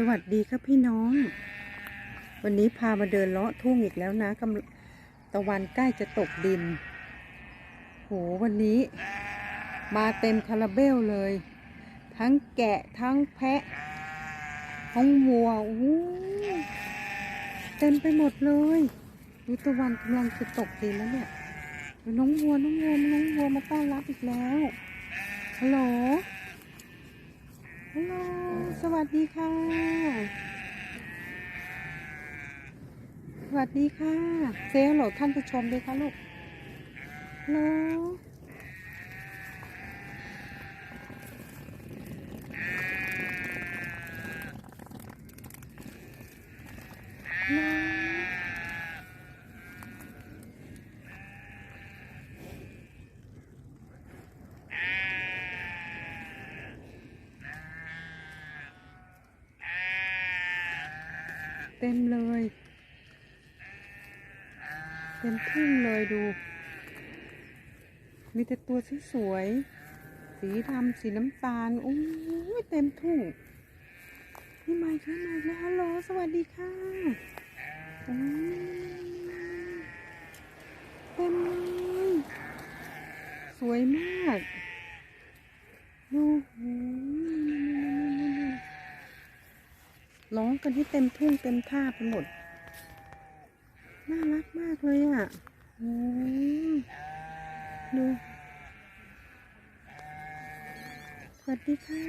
สวัสดีครับพี่น้อง วันนี้พามาเดินเลาะทุ่งอีกแล้วนะกำตะวันใกล้จะตกดิน โหวันนี้ มาเต็มคาราเบลเลย ทั้งแกะทั้งแพะ ทั้งวัวโอ้เต็มไปหมดเลยดูตะวันกำลังจะตกดินแล้วเนี่ยน้องวัวน้องวัวน้องวัวมาต้อนรับอีกแล้วฮัลโหลฮัลโหล สวัสดีค่ะ สวัสดีค่ะ เซลโหลท่านผู้ชมด้วยค่ะลูกฮัลโหล เต็มเลย เต็มทุ่งเลยดู มีแต่ตัวสวยๆสีดำสีน้ำตาลโอ้ยเต็มทุ่งนี่มาอีกแล้วมาอีกแล้วฮัลโหลสวัสดีค่ะโอ้ยเต็มเลยสวยมาก ดูโอ้ย ร้องกันที่เต็มทุ่งเต็มท่าไปหมด น่ารักมากเลยอะโอ้ยดู สวัสดีค่ะ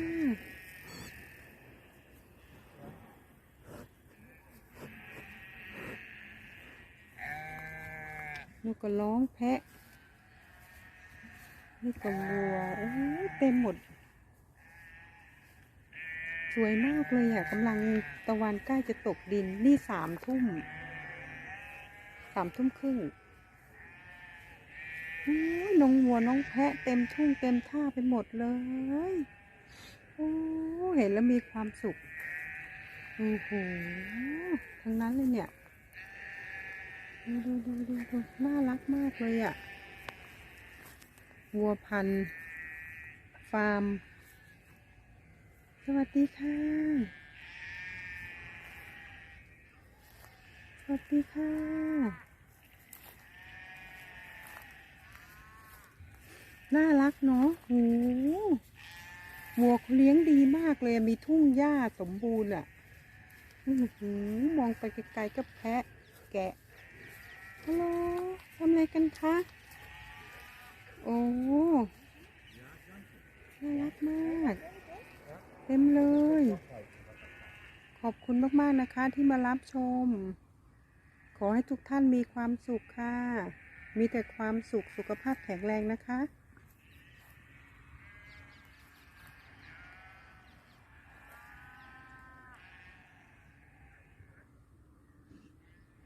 นี่ก็ร้องแพะ นี่ก็วัว โอ้เต็มหมด วยมากเลยอะกำลังตะวันใกล้จะตกดินนี่สามทุ่มสามทุ่มครึ่งโอ้ยน้องวัวน้องแพะเต็มทุ่งเต็มท่าไปหมดเลยโอ้เห็นแล้วมีความสุขโอ้โหทั้งนั้นเลยเนี่ยดูดูดูดูดูน่ารักมากเลยอะ วัวพันธุ์ฟาร์ม สวัสดีค่ะ สวัสดีค่ะ น่ารักเนาะโหวัวเขาเลี้ยงดีมากเลย มีทุ่งหญ้าสมบูรณ์อะหือมองไปไกลๆก็แพะ แกะฮัลโหลทำอะไรกันคะ โอ้ น่ารักมาก เต็มเลย ขอบคุณมาก ๆ นะคะที่มารับชม ขอให้ทุกท่านมีความสุขค่ะ มีแต่ความสุขสุขภาพแข็งแรงนะคะ